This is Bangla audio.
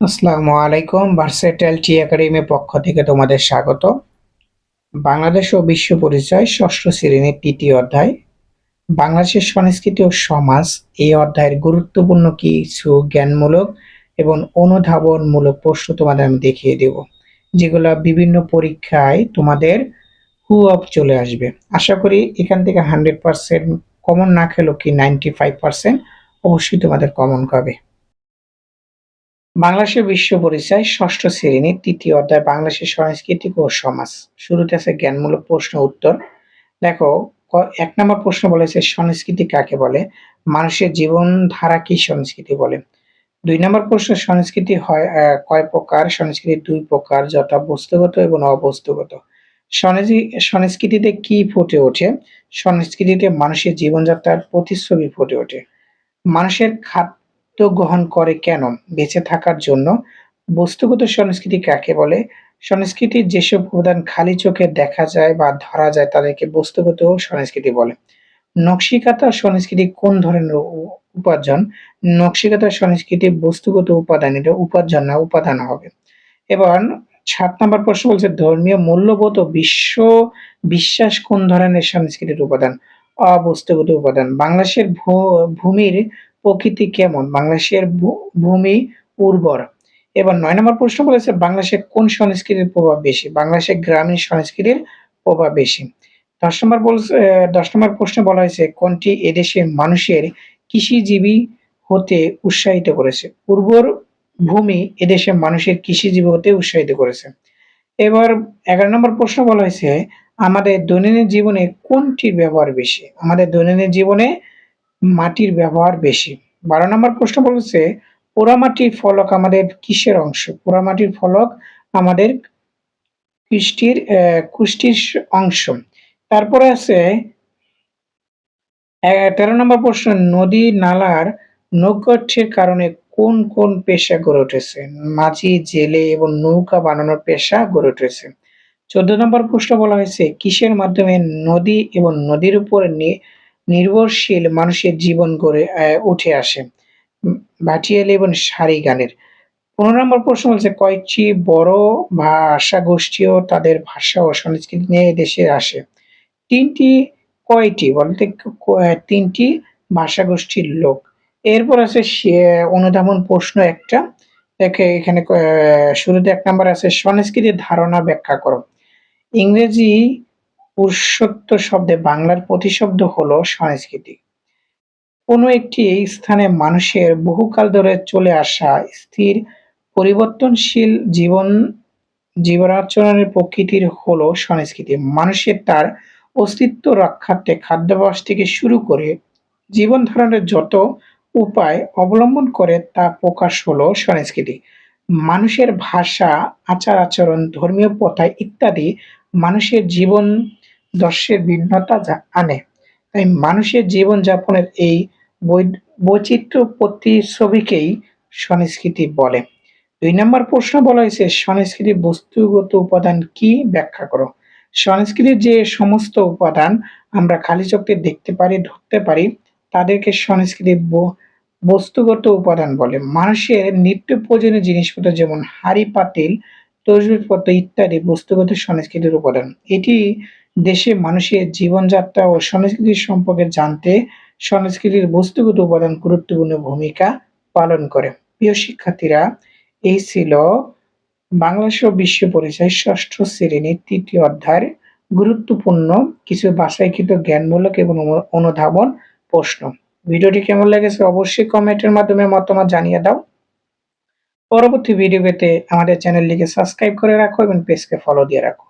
আসসালামু আলাইকুম ভার্সেটাইল টি একাডেমির পক্ষ থেকে তোমাদের স্বাগত। বাংলাদেশ ও বিশ্ব পরিচয়, ষষ্ঠ শ্রেণির তৃতীয় অধ্যায়। বাংলাদেশের সংস্কৃতি ও সমাজ এই অধ্যায়ের গুরুত্বপূর্ণ কিছু জ্ঞানমূলক এবং অনুধাবনমূলক প্রশ্ন তোমাদের আমি দেখিয়ে দেব, যেগুলো বিভিন্ন পরীক্ষায় তোমাদের হু অফ চলে আসবে। আশা করি এখান থেকে হান্ড্রেড পার্সেন্ট কমন না খেলেও কি নাইনটি ফাইভ পার্সেন্ট অবশ্যই তোমাদের কমন পাবে। বাংলাদেশের বিশ্ব পরিচয়, ষষ্ঠ শ্রেণির তৃতীয় অধ্যায়, বাংলাদেশের সাংস্কৃতিক ও সমাজ। শুরুতে আছে জ্ঞানমূলক প্রশ্ন উত্তর। দেখো এক নম্বর প্রশ্ন বলেছে, সংস্কৃতি কাকে বলে? মানুষের জীবনধারা কি সংস্কৃতি বলে? দুই নম্বর প্রশ্ন, সংস্কৃতি হয় কয় প্রকার? সংস্কৃতি দুই প্রকার, যথা বস্তুগত এবং অবস্তুগত। সংস্কৃতিতে কি ফুটে ওঠে? সংস্কৃতিতে মানুষের জীবনযাত্রার প্রতিচ্ছবি ফুটে ওঠে। মানুষের খাদ্য গ্রহণ করে কেন? বেঁচে থাকার জন্য বস্তুগত সংস্কৃতি কাকে বলে? সংস্কৃতির যেসব উপাদান খালি চোখে দেখা যায় বা ধরা যায় তাদেরকে বস্তুগত সংস্কৃতি বলে। নকশিকাতা সংস্কৃতি কোন ধরনের উপার্জন? নকশিকাতা সংস্কৃতি বস্তুগত উপাদান এটা উপার্জন না উপাদান হবে। এবার সাত নম্বর প্রশ্ন বলছে, ধর্মীয় মূল্যবোধ ও বিশ্ব বিশ্বাস কোন ধরনের সংস্কৃতির উপাদান? অবস্তুগত উপাদান। বাংলাদেশের ভূমির প্রকৃতি কেমন? বাংলাদেশের ভূমি উর্বর। এবার নয় নম্বর প্রশ্ন বলেছে বাংলাদেশের কোন সংস্কৃতির প্রভাব বেশি? বাংলাদেশের গ্রামীণ সংস্কৃতির প্রভাব বেশি। দশ নম্বর দশ নম্বর প্রশ্নে বলা হয়েছে, কোনটি এদেশের মানুষের কৃষিজীবী হতে উৎসাহিত করেছে? উর্বর ভূমি এদেশের মানুষের কৃষিজীবী হতে উৎসাহিত করেছে। এবার এগারো নম্বর প্রশ্ন বলা হয়েছে, আমাদের দৈনন্দিন জীবনে কোনটির ব্যবহার বেশি? আমাদের দৈনন্দিন জীবনে মাটির ব্যবহার বেশি। বারো নম্বর প্রশ্ন বলেছে, পোড়ামাটির ফলক আমাদের কিসের অংশ? পোড়ামাটির ফলক আমাদের কৃষ্টির কুষ্টির অংশ। তারপরে আছে তেরো নম্বর প্রশ্ন, নদী নালার নৌকাঠের কারণে কোন কোন পেশা গড়ে উঠেছে? মাঝি, জেলে এবং নৌকা বানানোর পেশা গড়ে উঠেছে। চোদ্দ নম্বর প্রশ্ন বলা হয়েছে, কিসের মাধ্যমে নদী এবং নদীর উপর নি- নির্ভরশীল মানুষের জীবন গড়ে উঠে আসে। ভাটিয়ালি এবং সারি গানের। পনেরো নম্বর প্রশ্ন বলছে কয়েকটি বড় ভাষা গোষ্ঠীও তাদের ভাষা ও সংস্কৃতি নিয়ে দেশে আসে? তিনটি, কয়টি? বলতে তিনটি ভাষা গোষ্ঠীর লোক। এরপর আছে অনুধাবন প্রশ্ন একটা। দেখে এখানে শুরুতে এক নম্বর আছে, সংস্কৃতির ধারণা ব্যাখ্যা করো। ইংরেজি পুরুষত্ব শব্দে বাংলার প্রতিশব্দ হলো সংস্কৃতি। কোনো একটি স্থানে মানুষের বহুকাল ধরে চলে আসা স্থির, পরিবর্তনশীল জীবন, জীবনাচরণের প্রকৃতির হলো সংস্কৃতি। মানুষের তার অস্তিত্ব রক্ষার্থে খাদ্যাভ্যাস থেকে শুরু করে জীবন ধারণের যত উপায় অবলম্বন করে তা প্রকাশ হলো সংস্কৃতি। মানুষের ভাষা আচার আচরণ ধর্মীয় প্রথা ইত্যাদি মানুষের জীবন দর্শের ভিন্নতা যা- আনে। তাই মানুষের জীবন যাপনের এই বৈচিত্র্য প্রতিচ্ছবিকেই সংস্কৃতি বলে। দুই নম্বর প্রশ্ন বলা হয়েছে, সংস্কৃতির বস্তুগত উপাদান কি ব্যাখ্যা করো? সংস্কৃতির যে সমস্ত উপাদান আমরা খালি চোখে দেখতে পারি, ধরতে পারি, তাদেরকে সংস্কৃতির ব- বস্তুগত উপাদান বলে। মানুষের নিত্য প্রয়োজনীয় জিনিসপত্র যেমন হাড়ি, পাতিল তৈজসপত্র ইত্যাদি বস্তুগত সংস্কৃতির উপাদান। এটি দেশে মানুষের জীবনযাত্রা ও সংস্কৃতি সম্পর্কে জানতে সংস্কৃতির বস্তুগত উপাদান গুরুত্বপূর্ণ ভূমিকা পালন করে। প্রিয় শিক্ষার্থীরা, এই ছিল বাংলাদেশ বিশ্ব পরিচয় ষষ্ঠ শ্রেণির তৃতীয় অধ্যায়ের গুরুত্বপূর্ণ কিছু বাছাইকৃত জ্ঞানমূলক এবং অনু- অনুধাবন প্রশ্ন। ভিডিওটি কেমন লেগেছে অবশ্যই কমেন্টের মাধ্যমে মতামত জানিয়ে দাও। পরবর্তী ভিডিও পেতে আমাদের চ্যানেলটিকে সাবস্ক্রাইব করে রাখো এবং পেজকে ফলো দিয়ে রাখো।